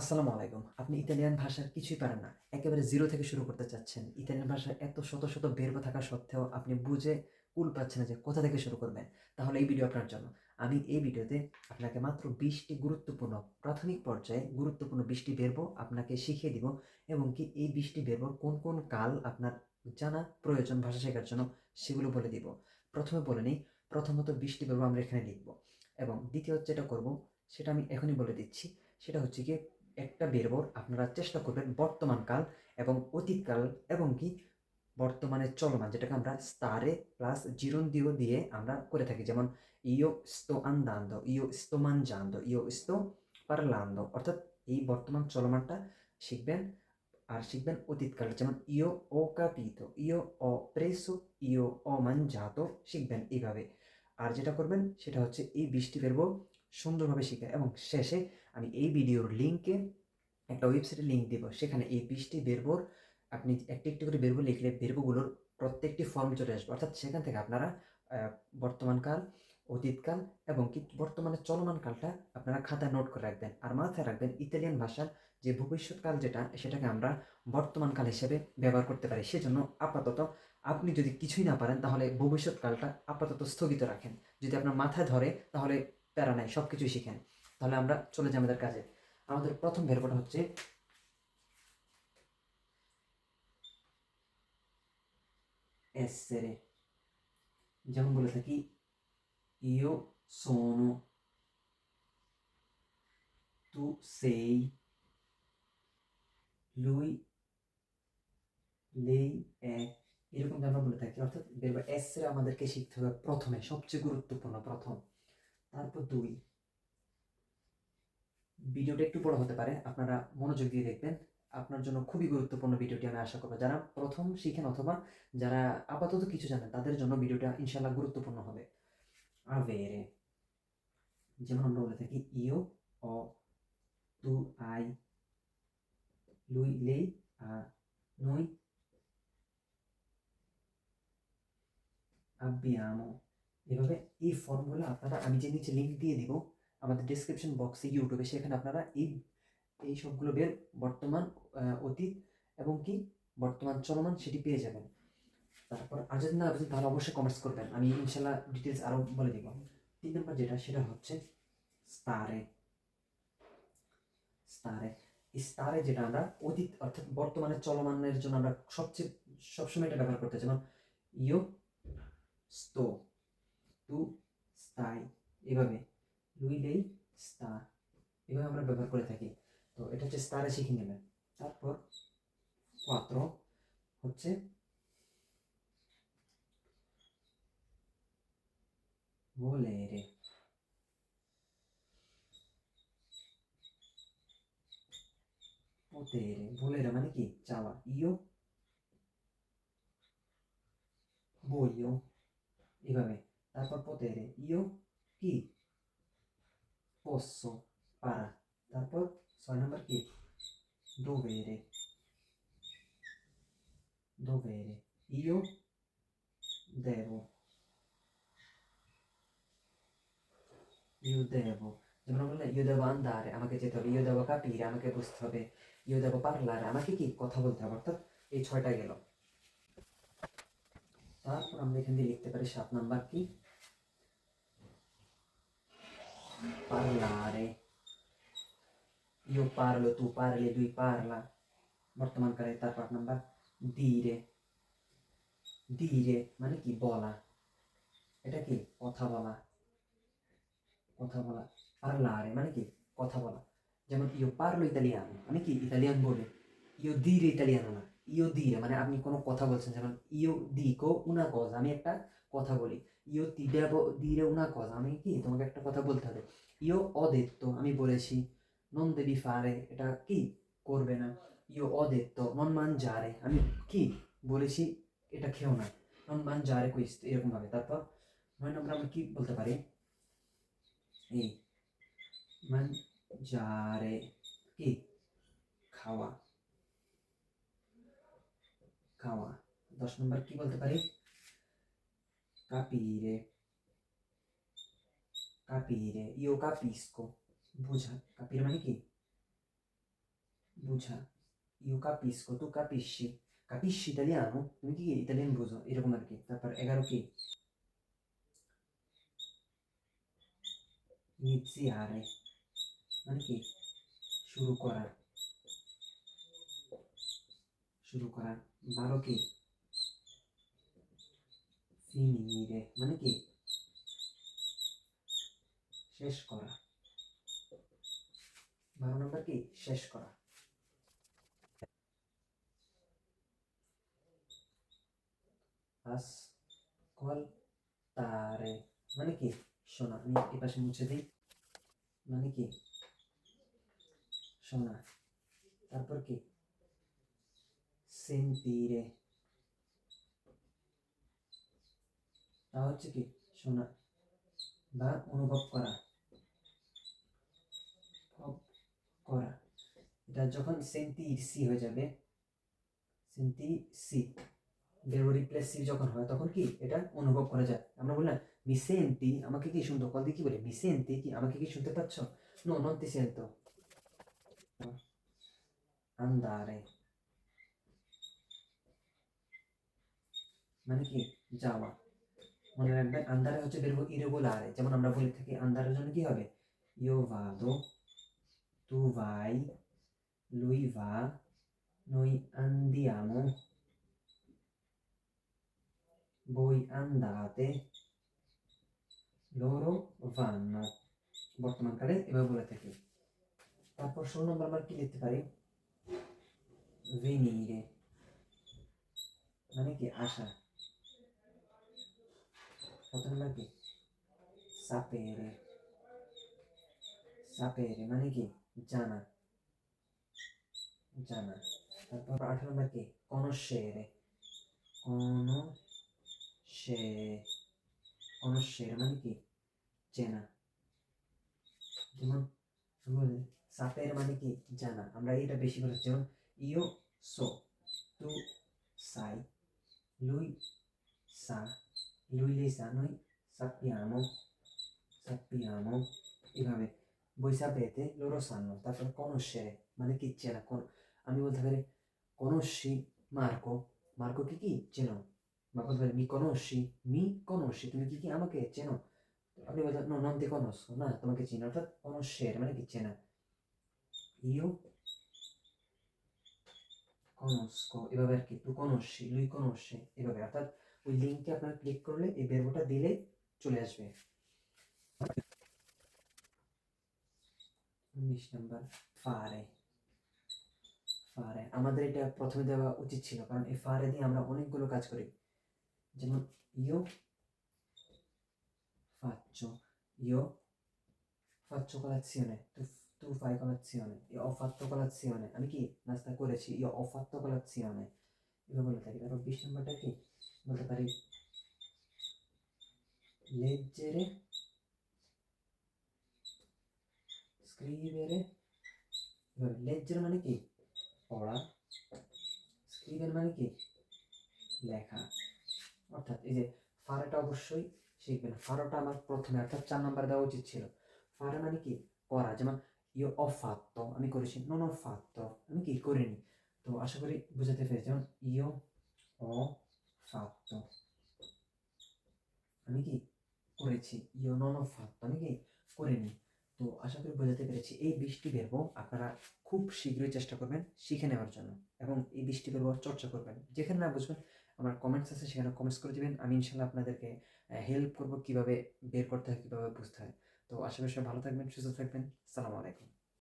আসসালামু আলাইকুম। আপনি ইতালিয়ান ভাষার কিছুই পারেন না। একেবারে জিরো থেকে শুরু করতে চাচ্ছেন। ইতালিয়ান ভাষা এত শত শত বেরবো থাকা সত্ত্বেও আপনি বুঝে কুল পাচ্ছেন না যে কোথা থেকে শুরু করবেন। তাহলে এই ভিডিও আপনার জন্য। আমি এই ভিডিওতে আপনাকে মাত্র বিশটি গুরুত্বপূর্ণ, প্রাথমিক পর্যায়ে গুরুত্বপূর্ণ বিশটি বেরবো আপনাকে শিখিয়ে দিব এবং কি এই বিশটি বেরবো কোন কোন কাল আপনার জানা প্রয়োজন ভাষা শেখার জন্য সেগুলো বলে দিব। প্রথমে বলে নিই, প্রথমত বিশটি বেরবো আমরা এখানে লিখব এবং দ্বিতীয় যেটা করব সেটা আমি এখনই বলে দিচ্ছি। সেটা হচ্ছে কি একটা বেরবর আপনারা চেষ্টা করবেন বর্তমানকাল এবং অতীতকাল এবং কি বর্তমানে চলমান, যেটাকে আমরা স্তারে প্লাস জিরন্দিও দিয়ে আমরা করে থাকি। যেমন ইও sto andando ইও sto mangiando ইও sto parlando অর্থাৎ এই বর্তমান চলমানটা শিখবেন আর শিখবেন অতীতকাল যেমন ইও ও capito ইও ও preso ইও ও mangiato শিখবেন এইভাবে। আর যেটা করবেন সেটা হচ্ছে এই বৃষ্টি বেরবো সুন্দরভাবে শেখায়। এবং শেষে আমি এই ভিডিওর লিঙ্কে একটা ওয়েবসাইটের লিঙ্ক দেবো। সেখানে এই বৃষ্টি বেরবোর আপনি একটি একটি করে বেরবো লিখলে বেরবোগুলোর প্রত্যেকটি ফর্ম চলে আসবে। অর্থাৎ সেখান থেকে আপনারা বর্তমানকাল, অতীতকাল এবং কি বর্তমানে চলমান কালটা আপনারা খাতায় নোট করে রাখবেন। আর মাথায় রাখবেন ইতালিয়ান ভাষার যে ভবিষ্যৎকাল যেটা, সেটাকে আমরা বর্তমানকাল হিসেবে ব্যবহার করতে পারি। সেজন্য আপাতত আপনি যদি কিছুই না পারেন, তাহলে ভবিষ্যৎকালটা আপাতত স্থগিত রাখেন। যদি আপনার মাথায় ধরে, তাহলে প্যারা নাই সব কিছুই শিখেন। তাহলে আমরা চলে যাই আমাদের কাজে। আমাদের প্রথম ভেরবটা হচ্ছে essere যেমন বলে থাকি io sono tu sei lui lei è এরকম আমরা বলে থাকি। অর্থাৎ এসরে আমাদেরকে শিখতে হবে প্রথমে, সবচেয়ে গুরুত্বপূর্ণ প্রথম। তারপর দুই। ভিডিওটা একটু বড় হতে পারে, আপনারা মনোযোগ দিয়ে দেখবেন। আপনার জন্য খুবই গুরুত্বপূর্ণ ভিডিওটি আমি আশা করব যারা প্রথম শিখেন অথবা যারা আপাতত কিছু জানেন, তাদের জন্য ভিডিওটা ইনশাল্লাহ গুরুত্বপূর্ণ হবে। avere যেমন আমরা বলে থাকি, ইও ও তু, আই lui lei ha noi abbiamo এভাবে এই ফর্মগুলো আপনারা, আমি যে নিচে লিঙ্ক দিয়ে দিব, আমাদের ডিসক্রিপশন বক্সে ইউটিউবে সেখানে আপনারা এই এই সবগুলো বের বর্তমান অতীত এবং কি বর্তমান চলমান সেটি পেয়ে যাবেন। তারপর আর যদি না আপনি তাহলে অবশ্যই কমেন্টস করবেন। আমি ইনশাল্লাহ ডিটেলস আরও বলে দিব। তিন নম্বর যেটা, সেটা হচ্ছে স্তারে স্তারে স্তারে যেটা আমরা অতীত, অর্থাৎ বর্তমানে চলমানের জন্য আমরা সবচেয়ে সবসময় এটা ব্যবহার করতে যেমন ইও sto tu stai এভাবে lei sta এভাবে আমরা ব্যবহার করে থাকি। তো এটা হচ্ছে স্তারে শিখে নেবেন। তারপর quattro হচ্ছে volere potere, volere মানে কি? চাওয়া। io voglio, এভাবে। তারপর potere io কি posso পারা তারপর ছয় নম্বর কি dovere. Dovere. Io devo. Io devo. যেমন বললে io devo andare. আমাকে যেতে হবে io devo capire আমাকে বুঝতে হবে io devo parlare. আমাকে কি কথা বলতে হবে অর্থাৎ এই ছয়টা গেল তারপর আমরা এখান দিয়ে লিখতে পারি সাত নাম্বার কি parlare io parlo tu parli lui parla বর্তমান কালে তারপর আট নাম্বার dire dire মানে কি বলা এটা কি কথা বলা কথা বলা parlare মানে কি কথা বলা যেমন io parlo italiano আমি কি ইতালিয়ান বলি io dire italiano না ইও দি মানে আপনি কোনো কথা বলছেন, যেমন ইও দি কো উনা কজ, আমি একটা কথা বলি। ইও তি দিরে উনা কজ, আমি কি? তোমাকে একটা কথা বলতে হবে। ইও অদেত্ত আমি বলেছি, নন দেবী ফারে, এটা কি? করবে না। ইও অদেত্ত নন মান জারে আমি কি? বলেছি, এটা খেও না। নন মান যারে কইস, এরকম ভাবে। তারপর, নয় নম্বর আমি কি বলতে পারি? এই, মান জারে কি? খাওয়া। খাওয়া দশ নম্বর কি বলতে পারি capire. Capire. Io capisco. বুঝা capire মানে কি বুঝা ইউ কাপিসকো তু কাপিসি কাপিসি ইতালিয়ানো তুমি কি ইতালিয়ান বুঝো এরকম আর কি তারপর এগারো কি ইনিziare মানে কি শুরু করা শুরু করা বারো কি? মানে কি? শেষ করা। বারো নম্বর কি? শেষ করা। কল তারে মানে কি? শোনা আমি এ পাশে মুছে দিই। মানে কি? শোনা তারপর কি? সেন্তিরে তা হচ্ছে কি, শোনা, বা অনুভব করা। করা। এটা যখন সেন্তি সি হয়ে যাবে সেন্তি সি ভেরবো রিপ্লেসিভ যখন হয়, তখন কি এটা অনুভব করা যায়। আমরা বললাম, মি সেন্তি, আমাকে কি শুনতো? কল দিয়ে কি বলে, মি সেন্তি, কি আমাকে কি শুনতে পাচ্ছ? নো নন ti sento andare মানে কি? যাওয়া মনে রাখবেন আন্দারে হচ্ছে বেরবো ইরেগুলারে। যেমন আমরা বলে থাকি আন্দারের জন্য কি হবে? ইও vado tu vai lui va noi andiamo voi andate loro বর্তমান কালে এভাবে বলে থাকি। তারপর ষোলো নম্বর আমরা কি লিখতে পারি? venire মানে কি? আসা কত নম্বর কি sapere. Sapere মানে কি জানা জানা তারপর আঠারো নম্বর কি conoscere conoscere conoscere মানে কি চেনা যেমন সাপের মানে কি জানা আমরা এটা বেশি করে যেমন ইও সো তু সাই lui, sa. Lui lei sa noi sappiamo sappiamo এভাবে voi sapete loro sanno তারপর conoscere মানে কি চেনা কোন- আমি বলতে পারি conosci Marco মার্কো কি কি চেনো বা বলতে পারি mi conosci mi conosci তুমি কি কি আমাকে চেনো আপনি বলতে no non ti conosco না তোমাকে চিনি অর্থাৎ conoscere মানে কি চেনা io conosco এভাবে আর কি তুই conosci lui conosce এভাবে অর্থাৎ ওই লিঙ্কে আপনারা ক্লিক করলে এই বেরবোটা দিলে চলে আসবে। উনিশ নাম্বার ফারে। ফারে। আমাদের এটা প্রথমে দেওয়া উচিত ছিল কারণ এই ফারে দিয়ে আমরা অনেকগুলো কাজ করি। যেমন ইও faccio io faccio colazione tu, tu fai colazione io ho fatto colazione আমি কি নাস্তা করেছি? io ho fatto colazione এভাবে বলে থাকি। তারপর বিশ নম্বরটা কি? বলতে পারি leggere scrivere leggere মানে কি? পড়া scrivere মানে কি? লেখা। অর্থাৎ এই যে ফারাটা অবশ্যই শিখবেন। ফারাটা আমার প্রথমে, অর্থাৎ চার নাম্বার দেওয়া উচিত ছিল। ফারা মানে কি? করা যেমন ইও অ ফাত্ত আমি করেছি। নন অ ফাত্ত আমি কি করিনি? তো আশা করি বুঝাতে পেরেছি। যেমন ইও অ ফাত্ত আমি কি করেছি? ইও নন অ ফাত্ত আমি কি করিনি? তো আশা করি বোঝাতে পেরেছি। এই বৃষ্টি বেরবো আপনারা খুব শীঘ্রই চেষ্টা করবেন শিখে নেওয়ার জন্য এবং এই বৃষ্টি বেরবো চর্চা করবেন। যেখানে না বুঝবেন, আমার কমেন্টস আছে, সেখানে কমেন্টস করে দিবেন। আমি ইনশাল্লাহ আপনাদেরকে হেল্প করব কীভাবে বের করতে হয়, কীভাবে বুঝতে হয়। তো আশা সবাই ভালো থাকবেন, সুস্থ থাকবেন। সালামু আলাইকুম।